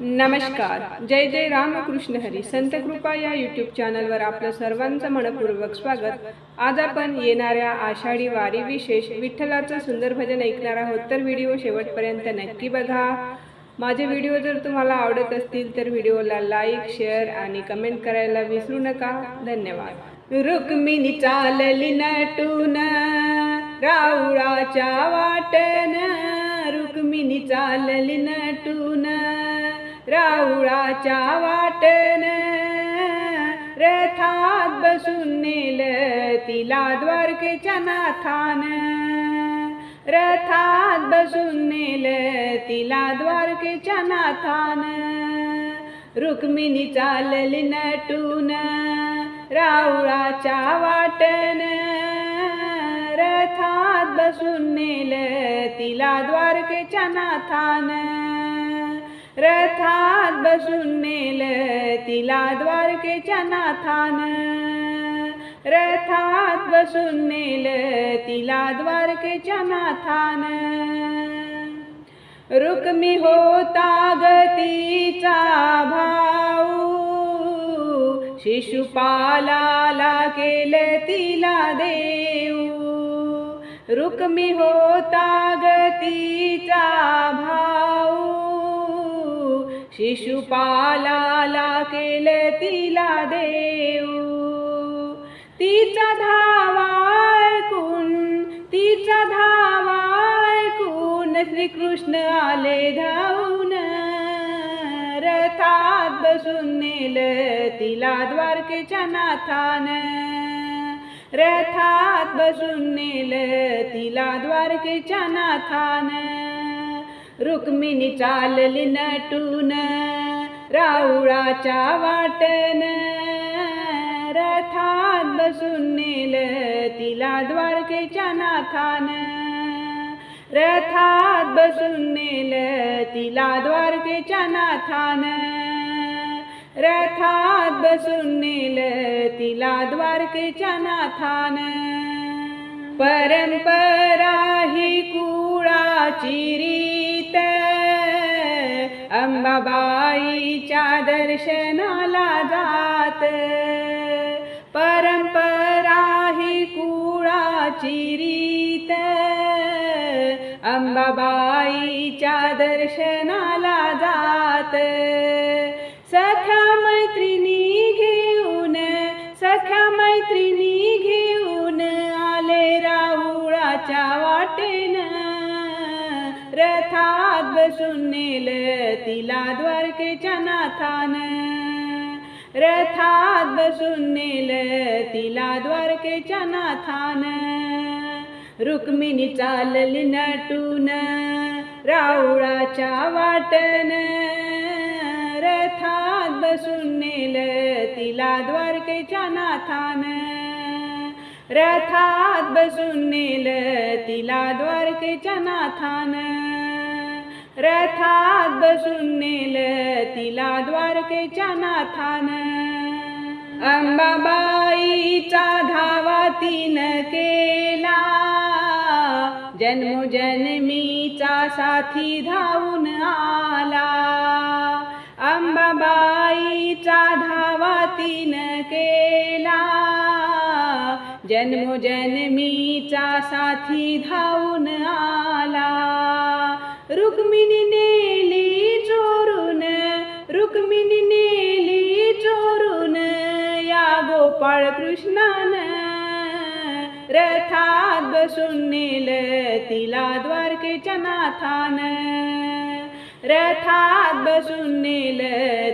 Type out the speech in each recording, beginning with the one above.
नमस्कार. जय जय रामकृष्ण हरी. संत कृपा या यूट्यूब चॅनलवर आपलं सर्वांचं मनपूर्वक स्वागत. आज आपण येणाऱ्या आषाढी वारी विशेष विठ्ठलाचं सुंदर भजन ऐकणार आहोत. तर व्हिडिओ शेवटपर्यंत नक्की बघा. माझे व्हिडिओ जर तुम्हाला आवडत असतील तर व्हिडिओला लाईक शेअर आणि कमेंट करायला विसरू नका. धन्यवाद. रुक्मिणी चालली नटून राऊळाच्या वाटन रुक्मिणी चालली नटून राऊळाच्या वाटन रथात बसून नेल तिला द्वारकेच्या नाथान. रथात बसून नेल तिला द्वारकेच्या नाथान. रुक्मिणी चालली नटून राहुळाच्या वाटन. रथात बसून नेल तिला द्वारकेच्या नाथान. रथात बसून नेल तिला द्वारकेच्या नाथान. रथात बसून नेल तिला द्वारकेच्या नाथान. रुक्मी होता गतीचा भाऊ. शिशुपालाला केलं तिला देऊ. रुक्मी होता गतीचा भाऊ. शिशुपालाला केले तिला देऊ तिचा धावा ऐकून तिचा धावा ऐकून श्रीकृष्ण आले धावून. रथात बसून नेल तिला द्वारकेच्या नाथान. रथात बसून नेल तिला द्वारकेच्या नाथान. रुक्मिणी चालली नटून राऊळाच्या वाटन. रथात बसून नेल तिला द्वारकेच्या नाथान. रथात बसून नेल तिला द्वारकेच्या नाथान. रथात बसून नेल तिला द्वारकेच्या नाथान. परंपरा ही कुळाची रीत अंबाबाईच्या दर्शनाला जात. परंपरा ही कुळाची रीत. अंबाबाईच्या दर्शनाला जात. सख्या मैत्रिणी घेऊन सख्या मैत्रिणी घेऊन आले राहुळाच्या वाटेन. रथा बसून नेल तिला द्वारकेच्या नाथान. रथात बसून नेल तिला द्वारकेच्या नाथान. रुक्मिणी चालली नटून रावळाच्या वाटन रथात बसून नेल तिला द्वारकेच्या नाथान. रथात बसून नेल तिला द्वारकेच्या नाथान. रथात बसून नेल तिला द्वारकेच्या नाथान. अंबाबाईचा धावा तीन केला. जन्मजन्मीचा साथी धावून आला. अंबाबाईचा धावा तीन केला. जन्मजन्मीचा साथी धावून आला. रुक्मिणी नेली चोरून रुक्मिणी नेली चोरून या गोपाळ कृष्णान रथात बसून नेल तिला द्वारकेच्या नाथान रथात बसून नेल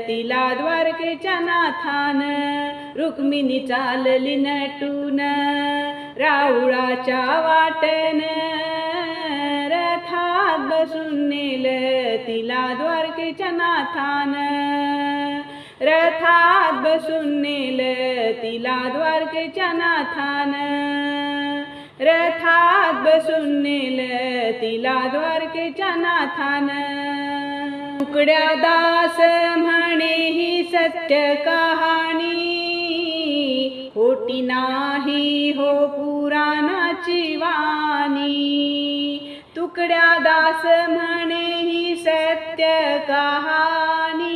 तिला द्वारकेच्या नाथान रुक्मिणी चालली नटून राहुळाच्या वाटन रथात नेल तिला द्वारकेच्या नाथान. रथात बसून नेल तिला द्वारकेच्या नाथान. रथात बसून नेल तिला द्वारकेच्या नाथान. उकड्या दास म्हणे ही सत्य कहाणी. खोटी नाही हो पुराणाची वा तुकड्या दास म्हणे ही सत्य कहाणी.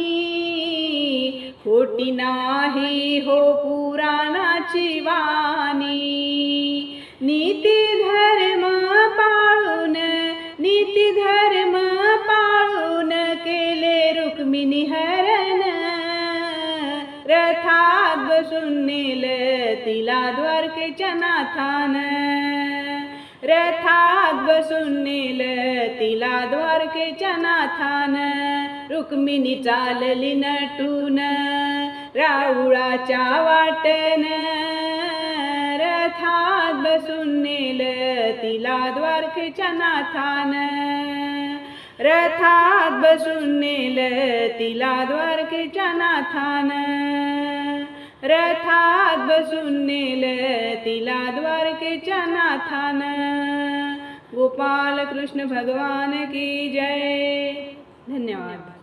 खोटी नाही हो पुराणाची वाणी. नीती धर्म पाळून नीती धर्म पाळून केले रुक्मिणी हरण. रथात बसून नेल तिला द्वारकेच्या नाथान. रथात बसून नेल तिला द्वारकेच्या नाथान रुक्मिणी चालली नटून राऊळाच्या वाटेन. रथात बसून नेल तिला द्वारकेच्या नाथान रथात बसून नेल तिला द्वारकेच्या नाथान. रथात बसून द्वारकेच्या नाथान गोपाल कृष्ण भगवान की जय। धन्यवाद।